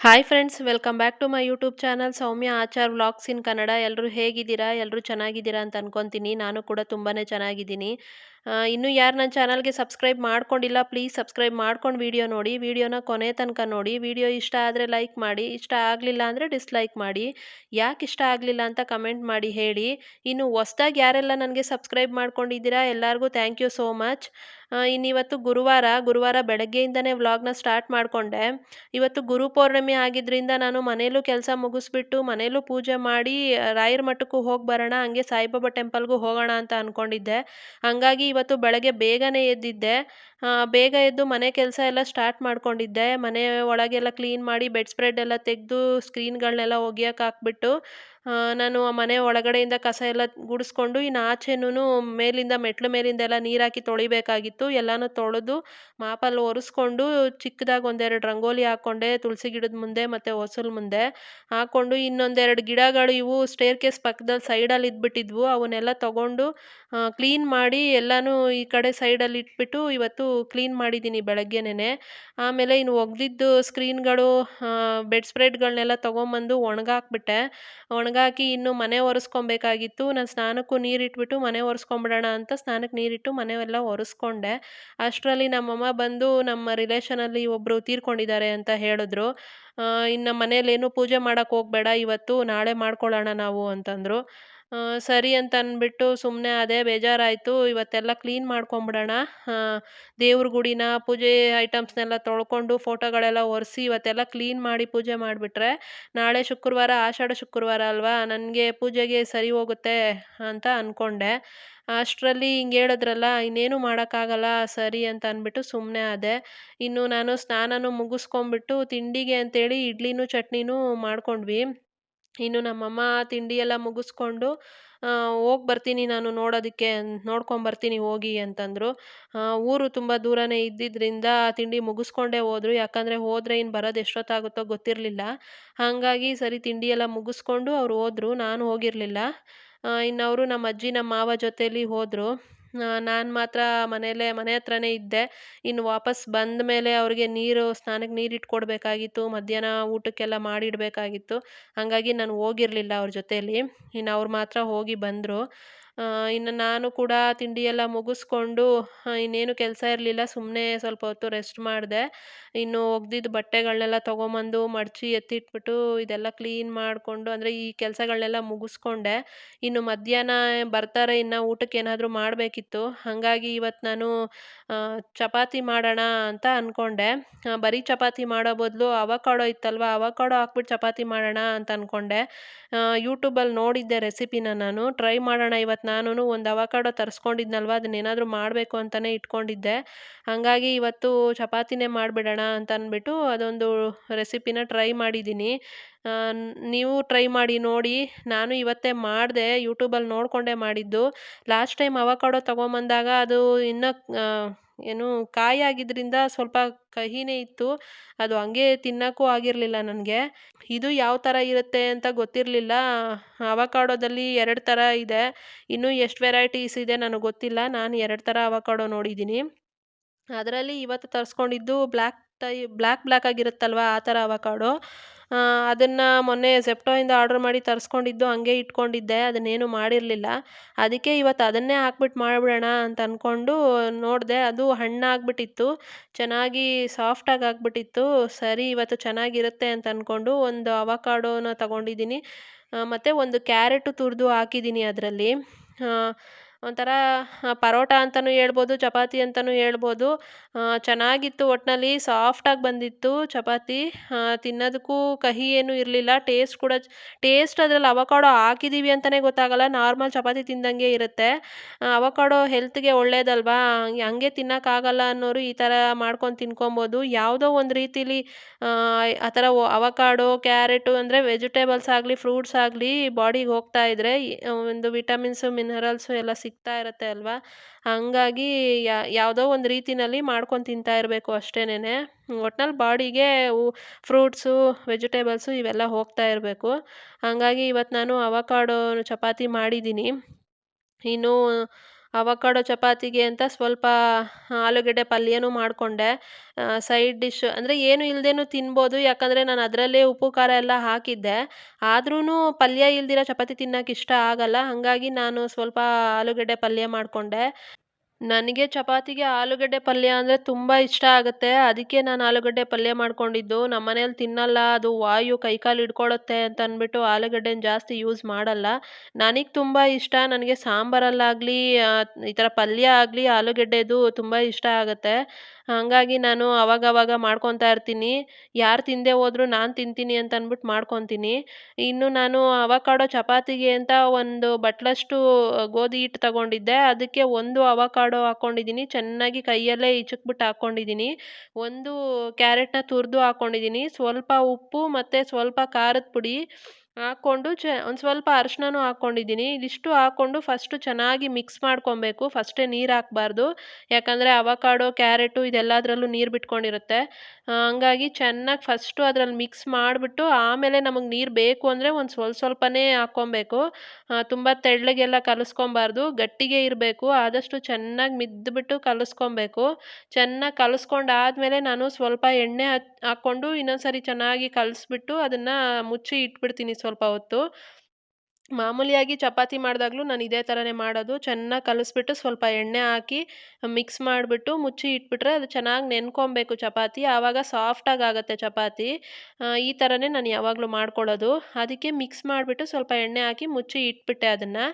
Hi friends welcome back to my YouTube channel Soumya Achar vlogs in Kannada ಎಲ್ಲರೂ ಹೇಗಿದ್ದೀರಾ? ಎಲ್ಲರೂ ಚೆನ್ನಾಗಿದ್ದೀರಾ ಅಂತ ಅನ್ಕೊತೀನಿ. ನಾನು ಕೂಡ ತುಂಬಾ ಚೆನ್ನಾಗಿದ್ದೀನಿ. ಇನ್ನೂ ಯಾರು ನನ್ನ ಚಾನಲ್ಗೆ ಸಬ್ಸ್ಕ್ರೈಬ್ ಮಾಡ್ಕೊಂಡಿಲ್ಲ, ಪ್ಲೀಸ್ ಸಬ್ಸ್ಕ್ರೈಬ್ ಮಾಡ್ಕೊಂಡು ವಿಡಿಯೋ ನೋಡಿ. ವಿಡಿಯೋನ ಕೊನೆ ತನಕ ನೋಡಿ. ವಿಡಿಯೋ ಇಷ್ಟ ಆದರೆ ಲೈಕ್ ಮಾಡಿ. ಇಷ್ಟ ಆಗಲಿಲ್ಲ ಅಂದರೆ ಡಿಸ್ಲೈಕ್ ಮಾಡಿ. ಯಾಕೆ ಇಷ್ಟ ಆಗಲಿಲ್ಲ ಅಂತ ಕಮೆಂಟ್ ಮಾಡಿ ಹೇಳಿ. ಇನ್ನು ಹೊಸ್ದಾಗಿ ಯಾರೆಲ್ಲ ನನಗೆ ಸಬ್ಸ್ಕ್ರೈಬ್ ಮಾಡ್ಕೊಂಡಿದ್ದೀರಾ, ಎಲ್ಲರಿಗೂ ಥ್ಯಾಂಕ್ ಯು ಸೋ ಮಚ್. ಇನ್ನಿವತ್ತು ಗುರುವಾರ ಗುರುವಾರ ಬೆಳಗ್ಗೆಯಿಂದನೇ ವ್ಲಾಗ್ನ ಸ್ಟಾರ್ಟ್ ಮಾಡಿಕೊಂಡೆ. ಇವತ್ತು ಗುರು ಪೌರ್ಣಮಿ ಆಗಿದ್ದರಿಂದ ನಾನು ಮನೆಯಲ್ಲೂ ಕೆಲಸ ಮುಗಿಸ್ಬಿಟ್ಟು ಮನೇಲೂ ಪೂಜೆ ಮಾಡಿ, ರಾಯರ ಮಠಕ್ಕೂ ಹೋಗಿ ಬರೋಣ, ಹಂಗೆ ಸಾಯಿಬಾಬಾ ಟೆಂಪಲ್ಗೂ ಹೋಗೋಣ ಅಂತ ಅಂದ್ಕೊಂಡಿದ್ದೆ ಹಂಗಾಗಿ ಇವತ್ತು ಬೆಳಗ್ಗೆ ಬೇಗನೆ ಎದ್ದಿದ್ದೆ. ಬೇಗ ಎದ್ದು ಮನೆ ಕೆಲಸ ಎಲ್ಲ ಸ್ಟಾರ್ಟ್ ಮಾಡ್ಕೊಂಡಿದ್ದೆ. ಮನೆ ಒಳಗೆಲ್ಲ ಕ್ಲೀನ್ ಮಾಡಿ ಬೆಡ್ ಸ್ಪ್ರೆಡ್ ಎಲ್ಲ ತೆಗೆದು ಸ್ಕ್ರೀನ್ಗಳನ್ನೆಲ್ಲ ಒಗ್ಯಕ್ಕೆ ಹಾಕ್ಬಿಟ್ಟು ನಾನು ಆ ಮನೆ ಒಳಗಡೆಯಿಂದ ಕಸ ಎಲ್ಲ ಗುಡಿಸ್ಕೊಂಡು ಇನ್ನು ಆಚೆನೂ ಮೇಲಿಂದ ಮೆಟ್ಲು ಮೇಲಿಂದ ಎಲ್ಲ ನೀರು ಹಾಕಿ ತೊಳಿಬೇಕಾಗಿತ್ತು. ಎಲ್ಲನೂ ತೊಳೆದು ಮಾಪಲ್ಲಿ ಒರೆಸ್ಕೊಂಡು ಚಿಕ್ಕದಾಗಿ ಒಂದೆರಡು ರಂಗೋಲಿ ಹಾಕ್ಕೊಂಡೆ ತುಳಸಿ ಗಿಡದ ಮುಂದೆ ಮತ್ತು ಹೊಸಲ್ ಮುಂದೆ ಹಾಕ್ಕೊಂಡು ಇನ್ನೊಂದೆರಡು ಗಿಡಗಳು ಇವು ಸ್ಟೇರ್ ಕೇಸ್ ಪಕ್ಕದಲ್ಲಿ ಸೈಡಲ್ಲಿ ಇದ್ಬಿಟ್ಟಿದ್ವು. ಅವನ್ನೆಲ್ಲ ತೊಗೊಂಡು ಕ್ಲೀನ್ ಮಾಡಿ ಎಲ್ಲನೂ ಈ ಕಡೆ ಸೈಡಲ್ಲಿ ಇಟ್ಬಿಟ್ಟು ಇವತ್ತು ಕ್ಲೀನ್ ಮಾಡಿದ್ದೀನಿ ಬೆಳಗ್ಗೆನೇ ಆಮೇಲೆ ಇನ್ನು ಒಗೆದಿದ್ದು ಸ್ಕ್ರೀನ್ಗಳು ಬೆಡ್ ಸ್ಪ್ರೆಡ್ಗಳನ್ನೆಲ್ಲ ತೊಗೊಂಬಂದು ಒಣಗಾಕ್ಬಿಟ್ಟೆ. ಒಣಗಾಕಿ ಇನ್ನು ಮನೆ ಒರೆಸ್ಕೊಬೇಕಾಗಿತ್ತು. ನಾನು ಸ್ನಾನಕ್ಕೂ ನೀರಿಟ್ಬಿಟ್ಟು ಮನೆ ಒರೆಸ್ಕೊಂಬಿಡೋಣ ಅಂತ ಸ್ನಾನಕ್ಕೆ ನೀರಿಟ್ಟು ಮನೆಯೆಲ್ಲ ಒರೆಸ್ಕೊಂಡೆ. ಅಷ್ಟರಲ್ಲಿ ನಮ್ಮಮ್ಮ ಬಂದು ನಮ್ಮ ರಿಲೇಷನಲ್ಲಿ ಒಬ್ಬರು ತೀರ್ಕೊಂಡಿದ್ದಾರೆ ಅಂತ ಹೇಳಿದ್ರು. ಇನ್ನು ಮನೇಲೇನು ಪೂಜೆ ಮಾಡೋಕ್ಕೆ ಹೋಗಬೇಡ ಇವತ್ತು, ನಾಳೆ ಮಾಡ್ಕೊಳ್ಳೋಣ ನಾವು ಅಂತಂದರು. ಸರಿ ಅಂತ ಅಂದ್ಬಿಟ್ಟು ಸುಮ್ಮನೆ ಅದೇ ಬೇಜಾರಾಯಿತು. ಇವತ್ತೆಲ್ಲ ಕ್ಲೀನ್ ಮಾಡ್ಕೊಂಬಿಡೋಣ. ದೇವ್ರ ಗುಡಿನ ಪೂಜೆ ಐಟಮ್ಸ್ನೆಲ್ಲ ತೊಳ್ಕೊಂಡು ಫೋಟೋಗಳೆಲ್ಲ ಒರೆಸಿ ಇವತ್ತೆಲ್ಲ ಕ್ಲೀನ್ ಮಾಡಿ ಪೂಜೆ ಮಾಡಿಬಿಟ್ರೆ ನಾಳೆ ಶುಕ್ರವಾರ, ಆಷಾಢ ಶುಕ್ರವಾರ ಅಲ್ವಾ? ನನಗೆ ಪೂಜೆಗೆ ಸರಿ ಹೋಗುತ್ತೆ ಅಂತ ಅಂದ್ಕೊಂಡೆ ಅಷ್ಟರಲ್ಲಿ ಹಿಂಗೆ ಹೇಳಿದ್ರಲ್ಲ, ಇನ್ನೇನು ಮಾಡೋಕ್ಕಾಗಲ್ಲ, ಸರಿ ಅಂತ ಅಂದ್ಬಿಟ್ಟು ಸುಮ್ಮನೆ ಆದೆ. ಇನ್ನು ನಾನು ಸ್ನಾನನೂ ಮುಗಿಸ್ಕೊಂಬಿಟ್ಟು ತಿಂಡಿಗೆ ಅಂತೇಳಿ ಇಡ್ಲಿನೂ ಚಟ್ನಿನೂ ಮಾಡ್ಕೊಂಡ್ವಿ. ಇನ್ನು ನಮ್ಮಮ್ಮ ತಿಂಡಿ ಎಲ್ಲ ಮುಗಿಸ್ಕೊಂಡು ಹೋಗಿ ಬರ್ತೀನಿ ನಾನು ನೋಡೋದಕ್ಕೆ ನೋಡ್ಕೊಂಬರ್ತೀನಿ ಹೋಗಿ ಅಂತಂದರು. ಊರು ತುಂಬ ದೂರನೇ ಇದ್ದಿದ್ದರಿಂದ ತಿಂಡಿ ಮುಗಿಸ್ಕೊಂಡೇ ಹೋದ್ರು. ಯಾಕಂದರೆ ಹೋದರೆ ಇನ್ನು ಬರೋದು ಎಷ್ಟೊತ್ತಾಗುತ್ತೋ ಗೊತ್ತಿರಲಿಲ್ಲ. ಹಾಗಾಗಿ ಸರಿ ತಿಂಡಿ ಎಲ್ಲ ಮುಗಿಸ್ಕೊಂಡು ಅವ್ರು ಹೋದ್ರು. ನಾನು ಹೋಗಿರಲಿಲ್ಲ. ಇನ್ನು ಅವರು ನಮ್ಮ ಅಜ್ಜಿ, ನಮ್ಮ ಮಾವ ಜೊತೇಲಿ ಹೋದರು. ನಾನು ಮಾತ್ರ ಮನೆಯಲ್ಲೇ, ಮನೆ ಹತ್ರನೇ ಇದ್ದೆ. ಇನ್ನು ವಾಪಸ್ ಬಂದ ಮೇಲೆ ಅವ್ರಿಗೆ ನೀರು, ಸ್ನಾನಕ್ಕೆ ನೀರು ಇಟ್ಕೊಡ್ಬೇಕಾಗಿತ್ತು, ಮಧ್ಯಾಹ್ನ ಊಟಕ್ಕೆಲ್ಲ ಮಾಡಿಡಬೇಕಾಗಿತ್ತು. ಹಾಗಾಗಿ ನಾನು ಹೋಗಿರಲಿಲ್ಲ ಅವ್ರ ಜೊತೆಯಲ್ಲಿ ಇನ್ನು ಅವ್ರು ಮಾತ್ರ ಹೋಗಿ ಬಂದರು. ಇನ್ನು ನಾನು ಕೂಡ ತಿಂಡಿ ಎಲ್ಲ ಮುಗಿಸ್ಕೊಂಡು ಇನ್ನೇನು ಕೆಲಸ ಇರಲಿಲ್ಲ ಸುಮ್ಮನೆ ಸ್ವಲ್ಪ ಹೊತ್ತು ರೆಸ್ಟ್ ಮಾಡಿದೆ. ಇನ್ನು ಒಗೆದಿದ್ದ ಬಟ್ಟೆಗಳನ್ನೆಲ್ಲ ತೊಗೊಂಬಂದು ಮಡಚಿ ಎತ್ತಿಟ್ಬಿಟ್ಟು ಇದೆಲ್ಲ ಕ್ಲೀನ್ ಮಾಡಿಕೊಂಡು, ಅಂದರೆ ಈ ಕೆಲಸಗಳನ್ನೆಲ್ಲ ಮುಗಿಸ್ಕೊಂಡೆ. ಇನ್ನು ಮಧ್ಯಾಹ್ನ ಬರ್ತಾರೆ, ಇನ್ನು ಊಟಕ್ಕೆ ಏನಾದರೂ ಮಾಡಬೇಕಿತ್ತು. ಹಾಗಾಗಿ ಇವತ್ತು ನಾನು ಚಪಾತಿ ಮಾಡೋಣ ಅಂತ ಅಂದ್ಕೊಂಡೆ ಬರೀ ಚಪಾತಿ ಮಾಡೋ ಬದಲು ಅವಕಾಡೋ ಇತ್ತಲ್ವ, ಅವಕಾಡೋ ಹಾಕ್ಬಿಟ್ಟು ಚಪಾತಿ ಮಾಡೋಣ ಅಂತ ಅಂದ್ಕೊಂಡೆ ಯೂಟ್ಯೂಬಲ್ಲಿ ನೋಡಿದ್ದೆ ರೆಸಿಪಿನ ನಾನು. ಟ್ರೈ ಮಾಡೋಣ ಇವತ್ತು ನಾನು ಒಂದು ಅವಕಾಡೋ ತರಿಸ್ಕೊಂಡಿದ್ನಲ್ವ, ಅದನ್ನೇನಾದರೂ ಮಾಡಬೇಕು ಅಂತಲೇ ಇಟ್ಕೊಂಡಿದ್ದೆ. ಹಾಗಾಗಿ ಇವತ್ತು ಚಪಾತಿನೇ ಮಾಡಿಬಿಡೋಣ ಅಂತ ಅಂದ್ಬಿಟ್ಟು ಅದೊಂದು ರೆಸಿಪಿನ ಟ್ರೈ ಮಾಡಿದ್ದೀನಿ. ನೀವು ಟ್ರೈ ಮಾಡಿ, ನೋಡಿ. ನಾನು ಇವತ್ತೇ ಮಾಡಿದೆ, ಯೂಟ್ಯೂಬಲ್ಲಿ ನೋಡಿಕೊಂಡೇ ಮಾಡಿದ್ದು. ಲಾಸ್ಟ್ ಟೈಮ್ ಅವಕಾಡೋ ತೊಗೊಂಬಂದಾಗ ಅದು ಇನ್ನೂ ಏನು ಕಾಯಿ ಆಗಿದ್ದರಿಂದ ಸ್ವಲ್ಪ ಕಹಿನೇ ಇತ್ತು. ಅದು ಹಂಗೆ ತಿನ್ನೋಕ್ಕೂ ಆಗಿರಲಿಲ್ಲ ನನಗೆ. ಇದು ಯಾವ ಥರ ಇರುತ್ತೆ ಅಂತ ಗೊತ್ತಿರಲಿಲ್ಲ. ಅವಕಾಡೋದಲ್ಲಿ ಎರಡು ಥರ ಇದೆ. ಇನ್ನೂ ಎಷ್ಟು ವೆರೈಟೀಸ್ ಇದೆ ನನಗೆ ಗೊತ್ತಿಲ್ಲ. ನಾನು ಎರಡು ಥರ ಅವಕಾಡೋ ನೋಡಿದ್ದೀನಿ. ಅದರಲ್ಲಿ ಇವತ್ತು ತರಿಸ್ಕೊಂಡಿದ್ದು ಬ್ಲ್ಯಾಕ್ ಟೈ ಬ್ಲ್ಯಾಕ್ ಬ್ಲ್ಯಾಕ್ ಆಗಿರುತ್ತಲ್ವ ಆ ಥರ ಅವಕಾಡೋ. ಅದನ್ನು ಮೊನ್ನೆ ಸೆಪ್ಟೋಯಿಂದ ಆರ್ಡ್ರ್ ಮಾಡಿ ತರಿಸ್ಕೊಂಡಿದ್ದು, ಹಂಗೆ ಇಟ್ಕೊಂಡಿದ್ದೆ, ಅದನ್ನೇನು ಮಾಡಿರಲಿಲ್ಲ. ಅದಕ್ಕೆ ಇವತ್ತು ಅದನ್ನೇ ಹಾಕ್ಬಿಟ್ಟು ಮಾಡಿಬಿಡೋಣ ಅಂತ ಅಂದ್ಕೊಂಡು ನೋಡಿದೆ, ಅದು ಹಣ್ಣಾಗ್ಬಿಟ್ಟಿತ್ತು, ಚೆನ್ನಾಗಿ ಸಾಫ್ಟಾಗಿ ಆಗಿಬಿಟ್ಟಿತ್ತು. ಸರಿ, ಇವತ್ತು ಚೆನ್ನಾಗಿರುತ್ತೆ ಅಂತ ಅಂದ್ಕೊಂಡು ಒಂದು ಅವಕಾಡೋನ ತಗೊಂಡಿದ್ದೀನಿ. ಮತ್ತು ಒಂದು ಕ್ಯಾರೆಟು ತುರಿದು ಹಾಕಿದ್ದೀನಿ ಅದರಲ್ಲಿ. ಒಂಥರ ಪರೋಟ ಅಂತಲೂ ಹೇಳ್ಬೋದು ಚಪಾತಿ ಅಂತಲೂ ಹೇಳ್ಬೋದು. ಚೆನ್ನಾಗಿತ್ತು ಒಟ್ಟಿನಲ್ಲಿ ಸಾಫ್ಟಾಗಿ ಬಂದಿತ್ತು ಚಪಾತಿ. ತಿನ್ನೋದಕ್ಕೂ ಕಹಿ ಏನೂ ಇರಲಿಲ್ಲ. ಟೇಸ್ಟ್ ಕೂಡ ಟೇಸ್ಟ್ ಅದ್ರಲ್ಲಿ ಅವಕಾಡೋ ಹಾಕಿದ್ದೀವಿ ಅಂತಲೇ ಗೊತ್ತಾಗಲ್ಲ. ನಾರ್ಮಲ್ ಚಪಾತಿ ತಿಂದಂಗೆ ಇರುತ್ತೆ. ಅವಕಾಡೋ ಹೆಲ್ತ್ಗೆ ಒಳ್ಳೇದಲ್ವಾ? ಹಂಗೆ ತಿನ್ನೋಕ್ಕಾಗಲ್ಲ ಅನ್ನೋರು ಈ ಥರ ಮಾಡ್ಕೊಂಡು ತಿನ್ಕೊಬೋದು. ಯಾವುದೋ ಒಂದು ರೀತಿಲಿ ಆ, ಥರ ಅವಕಾಡೋ ಕ್ಯಾರೆಟು ಅಂದರೆ ವೆಜಿಟೇಬಲ್ಸ್ ಆಗಲಿ ಫ್ರೂಟ್ಸ್ ಆಗಲಿ ಬಾಡಿಗೆ ಹೋಗ್ತಾ ಇದ್ದರೆ ಒಂದು ವಿಟಮಿನ್ಸು ಮಿನರಲ್ಸು ಎಲ್ಲ ಸಿಗ್ತಾ ಇರುತ್ತೆ ಅಲ್ವಾ? ಹಾಗಾಗಿ ಯಾವುದೋ ಒಂದು ರೀತಿನಲ್ಲಿ ಮಾಡ್ಕೊಂಡು ತಿಂತಾ ಇರಬೇಕು ಅಷ್ಟೇನೆ ಒಟ್ನಲ್ಲಿ ಬಾಡಿಗೆ ಫ್ರೂಟ್ಸು, ವೆಜಿಟೇಬಲ್ಸು ಇವೆಲ್ಲ ಹೋಗ್ತಾ ಇರಬೇಕು. ಹಂಗಾಗಿ ಇವತ್ತು ನಾನು ಅವಕಾಡೋ ಚಪಾತಿ ಮಾಡಿದ್ದೀನಿ. ಇನ್ನು ಅವಕಾಡೊ ಚಪಾತಿಗೆ ಅಂತ ಸ್ವಲ್ಪ ಆಲೂಗಡ್ಡೆ ಪಲ್ಯನೂ ಮಾಡಿಕೊಂಡೆ. ಸೈಡ್ ಡಿಶ್ ಅಂದರೆ ಏನು ಇಲ್ಲದೇನೂ ತಿನ್ಬೋದು. ಯಾಕಂದರೆ ನಾನು ಅದರಲ್ಲೇ ಉಪ್ಪು, ಖಾರ ಎಲ್ಲ ಹಾಕಿದ್ದೆ. ಆದ್ರೂ ಪಲ್ಯ ಇಲ್ದಿರ ಚಪಾತಿ ತಿನ್ನೋಕೆ ಇಷ್ಟ ಆಗಲ್ಲ. ಹಾಗಾಗಿ ನಾನು ಸ್ವಲ್ಪ ಆಲೂಗಡ್ಡೆ ಪಲ್ಯ ಮಾಡಿಕೊಂಡೆ. ನನಗೆ ಚಪಾತಿಗೆ ಆಲೂಗಡ್ಡೆ ಪಲ್ಯ ಅಂದರೆ ತುಂಬ ಇಷ್ಟ ಆಗುತ್ತೆ. ಅದಕ್ಕೆ ನಾನು ಆಲೂಗಡ್ಡೆ ಪಲ್ಯ ಮಾಡ್ಕೊಂಡಿದ್ದು. ನಮ್ಮ ಮನೇಲಿ ತಿನ್ನಲ್ಲ. ಅದು ವಾಯು ಕೈ ಕಾಲು ಹಿಡ್ಕೊಳುತ್ತೆ ಅಂತ ಅಂದ್ಬಿಟ್ಟು ಆಲೂಗಡ್ಡೆನ ಜಾಸ್ತಿ ಯೂಸ್ ಮಾಡಲ್ಲ. ನನಗೆ ತುಂಬ ಇಷ್ಟ. ನನಗೆ ಸಾಂಬಾರಲ್ಲಾಗಲಿ ಈ ಥರ ಪಲ್ಯ ಆಗಲಿ ಆಲೂಗಡ್ಡೆದು ತುಂಬ ಇಷ್ಟ ಆಗುತ್ತೆ. ಹಾಗಾಗಿ ನಾನು ಅವಾಗವಾಗ ಮಾಡ್ಕೊತಾ ಇರ್ತೀನಿ. ಯಾರು ತಿಂದೇ ಹೋದರೂ ನಾನು ತಿಂತೀನಿ ಅಂತ ಅಂದ್ಬಿಟ್ಟು ಮಾಡ್ಕೊತೀನಿ. ಇನ್ನು ನಾನು ಅವಕಾಡೋ ಚಪಾತಿಗೆ ಅಂತ ಒಂದು ಬಟ್ಲಷ್ಟು ಗೋಧಿ ಹಿಟ್ಟು ತಗೊಂಡಿದ್ದೆ. ಅದಕ್ಕೆ ಒಂದು ಅವಕಾಡೊ ಹಾಕ್ಕೊಂಡಿದ್ದೀನಿ ಚೆನ್ನಾಗಿ ಕೈಯಲ್ಲೇ ಹಿಚುಕ್ಬಿಟ್ಟು ಹಾಕ್ಕೊಂಡಿದ್ದೀನಿ ಒಂದು ಕ್ಯಾರೆಟ್ನ ತುರಿದು ಹಾಕ್ಕೊಂಡಿದ್ದೀನಿ ಸ್ವಲ್ಪ ಉಪ್ಪು ಮತ್ತು ಸ್ವಲ್ಪ ಖಾರದ ಪುಡಿ ಹಾಕ್ಕೊಂಡು ಚ, ಒಂದು ಸ್ವಲ್ಪ ಅರಿಶಿನನೂ ಹಾಕ್ಕೊಂಡಿದ್ದೀನಿ ಇದಿಷ್ಟು ಹಾಕ್ಕೊಂಡು ಫಸ್ಟು ಚೆನ್ನಾಗಿ ಮಿಕ್ಸ್ ಮಾಡ್ಕೊಬೇಕು. ಫಸ್ಟೇ ನೀರು ಹಾಕ್ಬಾರ್ದು. ಯಾಕಂದರೆ ಅವಕಾಡೊ ಕ್ಯಾರೆಟು ಇದೆಲ್ಲದರಲ್ಲೂ ನೀರು ಬಿಟ್ಕೊಂಡಿರುತ್ತೆ. ಹಂಗಾಗಿ ಚೆನ್ನಾಗಿ ಫಸ್ಟು ಅದ್ರಲ್ಲಿ ಮಿಕ್ಸ್ ಮಾಡಿಬಿಟ್ಟು ಆಮೇಲೆ ನಮಗೆ ನೀರು ಬೇಕು ಅಂದರೆ ಒಂದು ಸ್ವಲ್ಪ ಸ್ವಲ್ಪನೇ ಹಾಕ್ಕೊಬೇಕು. ತುಂಬ ತೆಳ್ಳಗೆಲ್ಲ ಕಲಿಸ್ಕೊಬಾರ್ದು, ಗಟ್ಟಿಗೆ ಇರಬೇಕು, ಆದಷ್ಟು ಚೆನ್ನಾಗಿ ಮಿದ್ದುಬಿಟ್ಟು ಕಲಿಸ್ಕೊಬೇಕು. ಚೆನ್ನಾಗಿ ಕಲಿಸ್ಕೊಂಡಾದಮೇಲೆ ನಾನು ಸ್ವಲ್ಪ ಎಣ್ಣೆ ಹಾಕ್ಕೊಂಡು ಇನ್ನೊಂದು ಸರಿ ಚೆನ್ನಾಗಿ ಕಲಿಸ್ಬಿಟ್ಟು ಅದನ್ನು ಮುಚ್ಚಿ ಇಟ್ಬಿಡ್ತೀನಿ ಸ್ವಲ್ಪ ಹೊತ್ತು. ಮಾಮೂಲಿಯಾಗಿ ಚಪಾತಿ ಮಾಡಿದಾಗಲೂ ನಾನು ಇದೇ ಥರನೇ ಮಾಡೋದು. ಚೆನ್ನಾಗಿ ಕಲಿಸ್ಬಿಟ್ಟು ಸ್ವಲ್ಪ ಎಣ್ಣೆ ಹಾಕಿ ಮಿಕ್ಸ್ ಮಾಡಿಬಿಟ್ಟು ಮುಚ್ಚಿ ಇಟ್ಬಿಟ್ರೆ ಅದು ಚೆನ್ನಾಗಿ ನೆನ್ಕೊಬೇಕು ಚಪಾತಿ. ಆವಾಗ ಸಾಫ್ಟಾಗಿ ಆಗುತ್ತೆ ಚಪಾತಿ. ಈ ಥರನೇ ನಾನು ಯಾವಾಗಲೂ ಮಾಡ್ಕೊಳ್ಳೋದು. ಅದಕ್ಕೆ ಮಿಕ್ಸ್ ಮಾಡಿಬಿಟ್ಟು ಸ್ವಲ್ಪ ಎಣ್ಣೆ ಹಾಕಿ ಮುಚ್ಚಿ ಇಟ್ಬಿಟ್ಟೆ ಅದನ್ನು.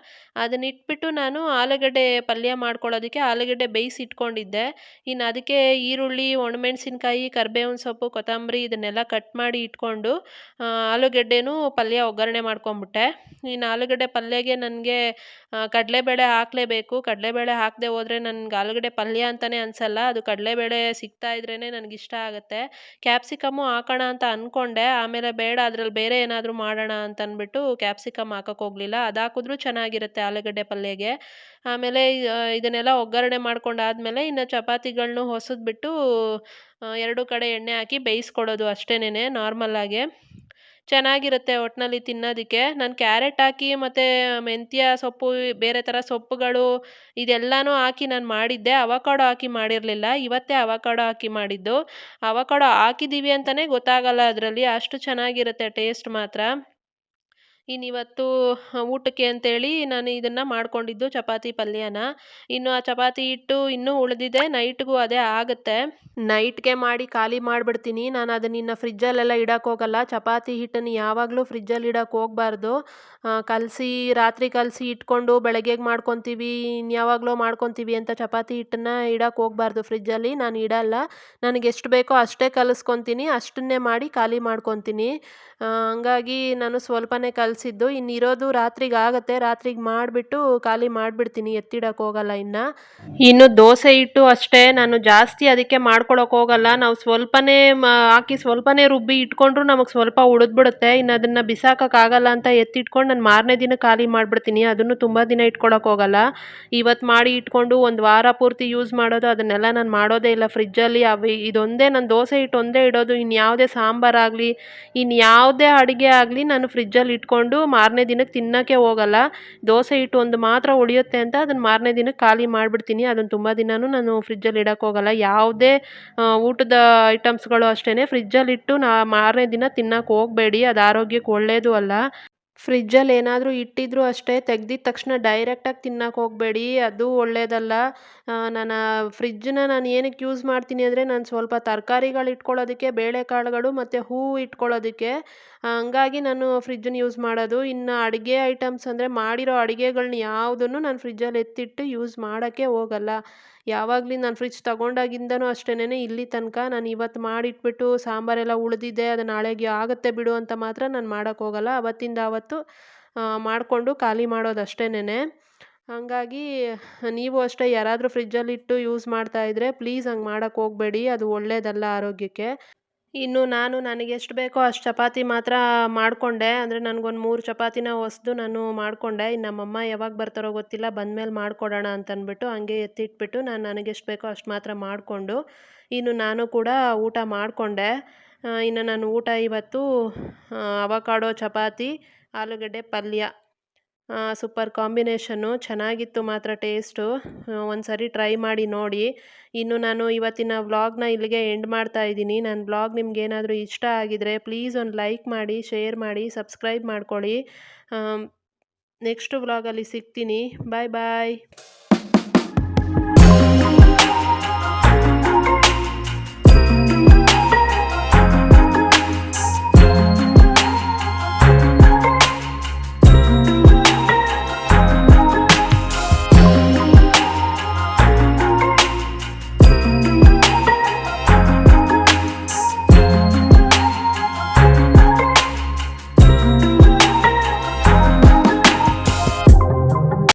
ಅದನ್ನ ಇಟ್ಬಿಟ್ಟು ನಾನು ಆಲೂಗಡ್ಡೆ ಪಲ್ಯ ಮಾಡ್ಕೊಳ್ಳೋದಕ್ಕೆ ಆಲೂಗಡ್ಡೆ ಬೇಯಿಸಿ ಇಟ್ಕೊಂಡಿದ್ದೆ. ಇನ್ನು ಅದಕ್ಕೆ ಈರುಳ್ಳಿ, ಒಣಮೆಣ್ಸಿನ್ಕಾಯಿ, ಕರಿಬೇವಿನ ಸೊಪ್ಪು, ಕೊತ್ತಂಬರಿ ಇದನ್ನೆಲ್ಲ ಕಟ್ ಮಾಡಿ ಇಟ್ಕೊಂಡು ಆಲೂಗಡ್ಡೆನೂ ಪಲ್ಯ ಒಗ್ಗರಣೆ ಮಾಡ್ಕೊಂಬಿಟ್ಟೆ. ಇನ್ನು ಆಲೂಗಡ್ಡೆ ಪಲ್ಯಗೆ ನನಗೆ ಕಡಲೆಬೇಳೆ ಹಾಕಲೇಬೇಕು. ಕಡಲೆಬೇಳೆ ಹಾಕದೆ ಹೋದರೆ ನನ್ಗೆ ಆಲೂಗಡ್ಡೆ ಪಲ್ಯ ಅಂತಲೇ ಅನಿಸಲ್ಲ. ಅದು ಕಡಲೆಬೇಳೆ ಸಿಗ್ತಾ ಇದ್ರೇ ನನಗಿಷ್ಟ ಆಗುತ್ತೆ. ಕ್ಯಾಪ್ಸಿಕಮ್ಮು ಹಾಕೋಣ ಅಂತ ಅಂದ್ಕೊಂಡೆ ಆಮೇಲೆ ಬೇಡ, ಅದ್ರಲ್ಲಿ ಬೇರೆ ಏನಾದರೂ ಮಾಡೋಣ ಅಂತ ಅಂದ್ಬಿಟ್ಟು ಕ್ಯಾಪ್ಸಿಕಮ್ ಹಾಕೋಕೆ ಹೋಗಲಿಲ್ಲ. ಅದು ಹಾಕಿದ್ರೂ ಚೆನ್ನಾಗಿರುತ್ತೆ ಆಲೂಗಡ್ಡೆ ಪಲ್ಯಗೆ. ಆಮೇಲೆ ಇದನ್ನೆಲ್ಲ ಒಗ್ಗರಣೆ ಮಾಡ್ಕೊಂಡಾದ್ಮೇಲೆ ಇನ್ನು ಚಪಾತಿಗಳನ್ನು ಹೊಸದ್ಬಿಟ್ಟು ಎರಡು ಕಡೆ ಎಣ್ಣೆ ಹಾಕಿ ಬೇಯಿಸ್ಕೊಡೋದು ಅಷ್ಟೇನೆ ನಾರ್ಮಲ್ಲಾಗೆ ಚೆನ್ನಾಗಿರುತ್ತೆ ಒಟ್ಟಿನಲ್ಲಿ ತಿನ್ನೋದಕ್ಕೆ. ನಾನು ಕ್ಯಾರೆಟ್ ಹಾಕಿ ಮತ್ತು ಮೆಂತ್ಯ ಸೊಪ್ಪು, ಬೇರೆ ಥರ ಸೊಪ್ಪುಗಳು ಇದೆಲ್ಲನೂ ಹಾಕಿ ನಾನು ಮಾಡಿದ್ದೆ. ಅವಕಾಡೊ ಹಾಕಿ ಮಾಡಿರಲಿಲ್ಲ. ಇವತ್ತೇ ಅವಕಾಡೊ ಹಾಕಿ ಮಾಡಿದ್ದು. ಅವಕಾಡೊ ಹಾಕಿದ್ದೀವಿ ಅಂತಲೇ ಗೊತ್ತಾಗಲ್ಲ ಅದರಲ್ಲಿ. ಅಷ್ಟು ಚೆನ್ನಾಗಿರುತ್ತೆ ಟೇಸ್ಟ್ ಮಾತ್ರ. ಇನ್ನಿವತ್ತು ಊಟಕ್ಕೆ ಅಂತೇಳಿ ನಾನು ಇದನ್ನು ಮಾಡಿಕೊಂಡಿದ್ದು ಚಪಾತಿ ಪಲ್ಯನ. ಇನ್ನು ಆ ಚಪಾತಿ ಹಿಟ್ಟು ಇನ್ನೂ ಉಳಿದಿದೆ, ನೈಟ್ಗೂ ಅದೇ ಆಗುತ್ತೆ. ನೈಟ್ಗೆ ಮಾಡಿ ಖಾಲಿ ಮಾಡಿಬಿಡ್ತೀನಿ. ನಾನು ಅದನ್ನ ಇನ್ನು ಫ್ರಿಜ್ಜಲ್ಲೆಲ್ಲ ಇಡೋಕ್ಕೋಗಲ್ಲ ಚಪಾತಿ ಹಿಟ್ಟನ್ನು ಯಾವಾಗಲೂ ಫ್ರಿಜ್ಜಲ್ಲಿ ಇಡೋಕ್ಕೆ ಹೋಗಬಾರ್ದು. ಕಲಸಿ, ರಾತ್ರಿ ಕಲಸಿ ಇಟ್ಕೊಂಡು ಬೆಳಗ್ಗೆಗೆ ಮಾಡ್ಕೊತೀವಿ ಇನ್ಯಾವಾಗಲೋ ಮಾಡ್ಕೊತೀವಿ ಅಂತ ಚಪಾತಿ ಹಿಟ್ಟನ್ನು ಇಡೋಕ್ಕೆ ಹೋಗಬಾರ್ದು ಫ್ರಿಜ್ಜಲ್ಲಿ. ನಾನು ಇಡಲ್ಲ. ನನಗೆ ಎಷ್ಟು ಬೇಕೋ ಅಷ್ಟೇ ಕಲಿಸ್ಕೊತೀನಿ. ಅಷ್ಟನ್ನೇ ಮಾಡಿ ಖಾಲಿ ಮಾಡ್ಕೊತೀನಿ. ಹಂಗಾಗಿ ನಾನು ಸ್ವಲ್ಪನೇ ಕಲಸಿದ್ದು ಇನ್ನು ಇರೋದು ರಾತ್ರಿಗೆ ಆಗುತ್ತೆ. ರಾತ್ರಿಗೆ ಮಾಡಿಬಿಟ್ಟು ಖಾಲಿ ಮಾಡಿಬಿಡ್ತೀನಿ. ಎತ್ತಿಡಕ್ಕೆ ಹೋಗಲ್ಲ ಇನ್ನು. ಇನ್ನು ದೋಸೆ ಹಿಟ್ಟು ಅಷ್ಟೇ. ನಾನು ಜಾಸ್ತಿ ಅದಕ್ಕೆ ಮಾಡ್ಕೊಳಕ್ಕೆ ಹೋಗಲ್ಲ. ನಾವು ಸ್ವಲ್ಪನೇ ಹಾಕಿ ಸ್ವಲ್ಪನೇ ರುಬ್ಬಿ ಇಟ್ಕೊಂಡ್ರು ನಮಗೆ ಸ್ವಲ್ಪ ಉಳಿದ್ಬಿಡುತ್ತೆ. ಇನ್ನು ಅದನ್ನು ಬಿಸಾಕೋಕ್ಕಾಗಲ್ಲ ಅಂತ ಎತ್ತಿಟ್ಕೊಂಡು ನಾನು ಮಾರನೇ ದಿನ ಖಾಲಿ ಮಾಡಿಬಿಡ್ತೀನಿ. ಅದನ್ನು ತುಂಬ ದಿನ ಇಟ್ಕೊಳಕ್ಕೆ ಹೋಗಲ್ಲ. ಇವತ್ತು ಮಾಡಿ ಇಟ್ಕೊಂಡು ಒಂದು ವಾರ ಪೂರ್ತಿ ಯೂಸ್ ಮಾಡೋದು ಅದನ್ನೆಲ್ಲ ನಾನು ಮಾಡೋದೇ ಇಲ್ಲ. ಫ್ರಿಜ್ಜಲ್ಲಿ ಅವು, ಇದೊಂದೇ ನಾನು ದೋಸೆ ಹಿಟ್ಟು ಒಂದೇ ಇಡೋದು. ಇನ್ನು ಯಾವುದೇ ಸಾಂಬಾರಾಗಲಿ ಇನ್ನು ಯಾವುದೇ ಅಡುಗೆ ಆಗಲಿ ನಾನು ಫ್ರಿಜ್ಜಲ್ಲಿ ಇಟ್ಕೊಂಡು ಮಾರನೇ ದಿನಕ್ಕೆ ತಿನ್ನೋಕ್ಕೆ ಹೋಗಲ್ಲ. ದೋಸೆ ಹಿಟ್ಟು ಒಂದು ಮಾತ್ರ ಉಳಿಯುತ್ತೆ ಅಂತ ಅದನ್ನು ಮಾರನೇ ದಿನಕ್ಕೆ ಖಾಲಿ ಮಾಡಿಬಿಡ್ತೀನಿ. ಅದನ್ನು ತುಂಬ ದಿನವೂ ನಾನು ಫ್ರಿಜ್ಜಲ್ಲಿ ಇಡೋಕ್ಕೆ ಹೋಗಲ್ಲ. ಯಾವುದೇ ಊಟದ ಐಟಮ್ಸ್ಗಳು ಅಷ್ಟೇ ಫ್ರಿಜ್ಜಲ್ಲಿಟ್ಟು ನಾ ಮಾರನೇ ದಿನ ತಿನ್ನೋಕೆ ಹೋಗಬೇಡಿ. ಅದು ಆರೋಗ್ಯಕ್ಕೆ ಒಳ್ಳೆಯದು ಅಲ್ಲ. ಫ್ರಿಜ್ಜಲ್ಲಿ ಏನಾದರೂ ಇಟ್ಟಿದ್ರು ಅಷ್ಟೇ, ತೆಗ್ದಿದ ತಕ್ಷಣ ಡೈರೆಕ್ಟಾಗಿ ತಿನ್ನೋಕೆ ಹೋಗಬೇಡಿ, ಅದು ಒಳ್ಳೆಯದಲ್ಲ ನಾನು ಫ್ರಿಜ್ಜನ್ನ ನಾನು ಏನಕ್ಕೆ ಯೂಸ್ ಮಾಡ್ತೀನಿ ಅಂದರೆ ನಾನು ಸ್ವಲ್ಪ ತರ್ಕಾರಿಗಳು ಇಟ್ಕೊಳ್ಳೋದಕ್ಕೆ, ಬೇಳೆಕಾಳುಗಳು ಮತ್ತು ಹೂವು ಇಟ್ಕೊಳ್ಳೋದಕ್ಕೆ. ಹಂಗಾಗಿ ನಾನು ಫ್ರಿಜ್ಜನ್ನ ಯೂಸ್ ಮಾಡೋದು. ಇನ್ನು ಅಡುಗೆ ಐಟಮ್ಸ್ ಅಂದರೆ ಮಾಡಿರೋ ಅಡುಗೆಗಳ್ನ ಯಾವುದನ್ನು ನಾನು ಫ್ರಿಜ್ಜಲ್ಲಿ ಎತ್ತಿಟ್ಟು ಯೂಸ್ ಮಾಡೋಕ್ಕೆ ಹೋಗಲ್ಲ. ಯಾವಾಗಲೂ ನಾನು ಫ್ರಿಜ್ ತಗೊಂಡಾಗಿಂದನೂ ಅಷ್ಟೇನೆ ಇಲ್ಲಿ ತನಕ ನಾನು ಇವತ್ತು ಮಾಡಿಟ್ಬಿಟ್ಟು ಸಾಂಬಾರೆಲ್ಲ ಉಳಿದಿದೆ ಅದು ನಾಳೆಗೆ ಆಗುತ್ತೆ ಬಿಡು ಅಂತ ಮಾತ್ರ ನಾನು ಮಾಡೋಕ್ಕೋಗಲ್ಲ ಅವತ್ತಿಂದ ಆವತ್ತು ಮಾಡಿಕೊಂಡು ಖಾಲಿ ಮಾಡೋದು ಅಷ್ಟೇನೆ ಹಾಗಾಗಿ ನೀವು ಅಷ್ಟೇ ಯಾರಾದರೂ ಫ್ರಿಜ್ಜಲ್ಲಿಟ್ಟು ಯೂಸ್ ಮಾಡ್ತಾಯಿದ್ರೆ ಪ್ಲೀಸ್ ಹಂಗೆ ಮಾಡೋಕ್ಕೆ ಹೋಗಬೇಡಿ, ಅದು ಒಳ್ಳೆಯದಲ್ಲ ಆರೋಗ್ಯಕ್ಕೆ. ಇನ್ನು ನಾನು ನನಗೆ ಎಷ್ಟು ಬೇಕೋ ಅಷ್ಟು ಚಪಾತಿ ಮಾತ್ರ ಮಾಡಿಕೊಂಡೆ. ಅಂದರೆ ನನಗೊಂದು ಮೂರು ಚಪಾತಿನ ಹೊಸ್ದು ನಾನು ಮಾಡಿಕೊಂಡೆ. ಇನ್ನು ನಮ್ಮಮ್ಮ ಯಾವಾಗ ಬರ್ತಾರೋ ಗೊತ್ತಿಲ್ಲ. ಬಂದಮೇಲೆ ಮಾಡಿಕೊಡೋಣ ಅಂತಂದ್ಬಿಟ್ಟು ಹಂಗೆ ಎತ್ತಿಟ್ಬಿಟ್ಟು ನಾನು ನನಗೆ ಎಷ್ಟು ಬೇಕೋ ಅಷ್ಟು ಮಾತ್ರ ಮಾಡಿಕೊಂಡು ಇನ್ನು ನಾನು ಕೂಡ ಊಟ ಮಾಡಿಕೊಂಡೆ. ಇನ್ನು ನಾನು ಊಟ ಇವತ್ತು ಅವಕಾಡೋ ಚಪಾತಿ, ಆಲೂಗಡ್ಡೆ ಪಲ್ಯ. Super combination. ಚೆನ್ನಾಗಿತ್ತು ಮಾತ್ರ ಟೇಸ್ಟು. ಒಂದು ಸರಿ ಟ್ರೈ ಮಾಡಿ ನೋಡಿ. ಇನ್ನು ನಾನು ಇವತ್ತಿನ ವ್ಲಾಗ್ನ ಇಲ್ಲಿಗೆ ಎಂಡ್ ಮಾಡ್ತಾ ಇದ್ದೀನಿ. ನನ್ನ ವ್ಲಾಗ್ ನಿಮಗೇನಾದರೂ ಇಷ್ಟ ಆಗಿದರೆ ಪ್ಲೀಸ್ ಒಂದು ಲೈಕ್ ಮಾಡಿ, ಶೇರ್ ಮಾಡಿ, ಸಬ್ಸ್ಕ್ರೈಬ್ ಮಾಡ್ಕೊಳ್ಳಿ. ನೆಕ್ಸ್ಟ್ ವ್ಲಾಗಲ್ಲಿ ಸಿಗ್ತೀನಿ. ಬಾಯ್ ಬಾಯ್.